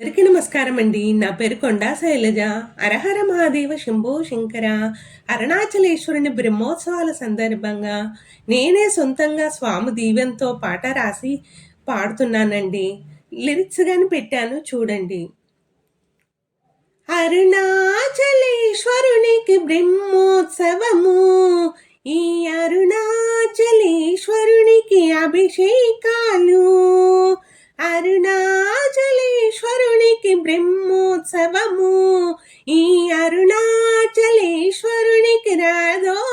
అందరికీ నమస్కారం అండి. నా పేరు కొండా శైలజ. అరహర మహాదేవ శంభో శంకర. అరుణాచలేశ్వరుని బ్రహ్మోత్సవాల సందర్భంగా నేనే సొంతంగా స్వామి దీవెంతో పాట రాసి పాడుతున్నానండి. లిరిక్స్ గాని పెట్టాను చూడండి. అరుణాచలేశ్వరునికి బ్రహ్మోత్సవము. ఈ అరుణాచలేశ్వరునికి అభిషేకాలు. అరుణాచలేశ్వరునికి బ్రహ్మోత్సవము. ఈ అరుణాచలేశ్వరునికి రాధో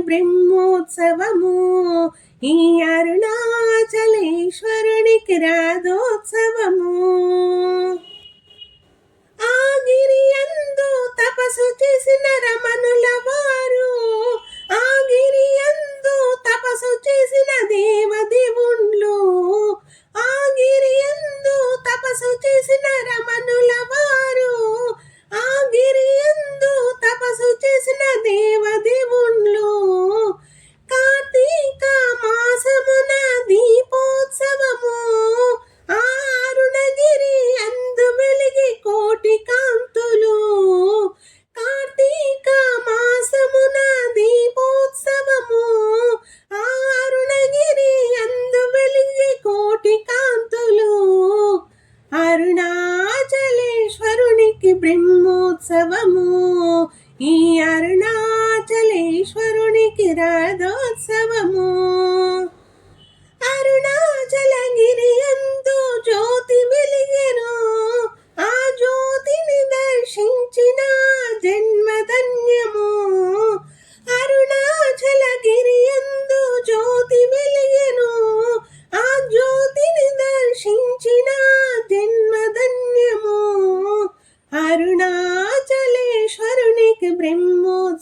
బ్రహ్మోత్సవము. ఈ అరుణాచలేశ్వరునికి రాధోత్సవము.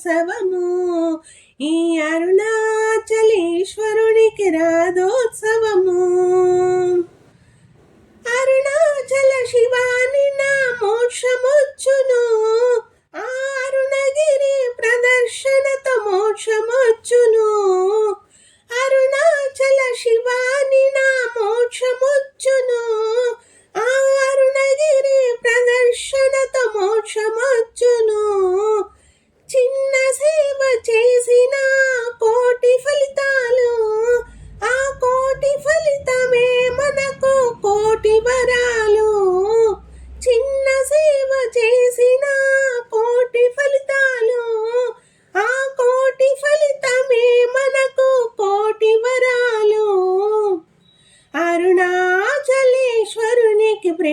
శవము ఈ అరుణాచలేశ్వరునికి రాధోత్సవము అరుణాచల శివాని నా మోక్షమొచ్చును ఆ అరుణగిరి ప్రదర్శనతో మోక్షమొచ్చును.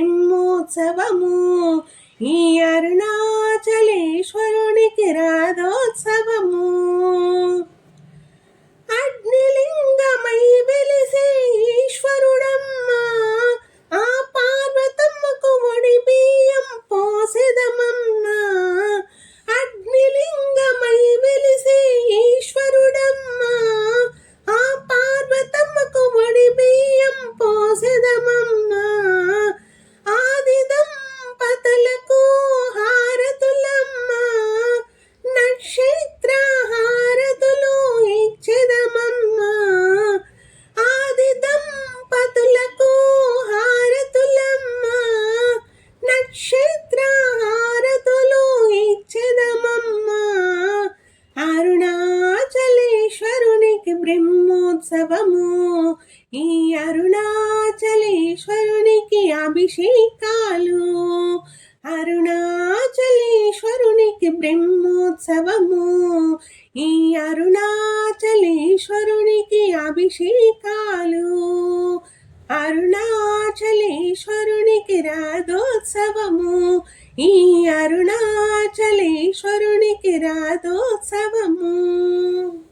బ్రహ్మోత్సవము. ఈ అరుణాచలేశ్వరునికి రాధో అరుణాచలేశ్వరునికి అభిషేకాలు. అరుణాచలేశ్వరునికి బ్రహ్మోత్సవము. ఈ అరుణాచలేశ్వరునికి అభిషేకాలు. అరుణాచలేశ్వరునికి రాధోత్సవము ఈ అరుణాచలేశ్వరునికి రాధోత్సవము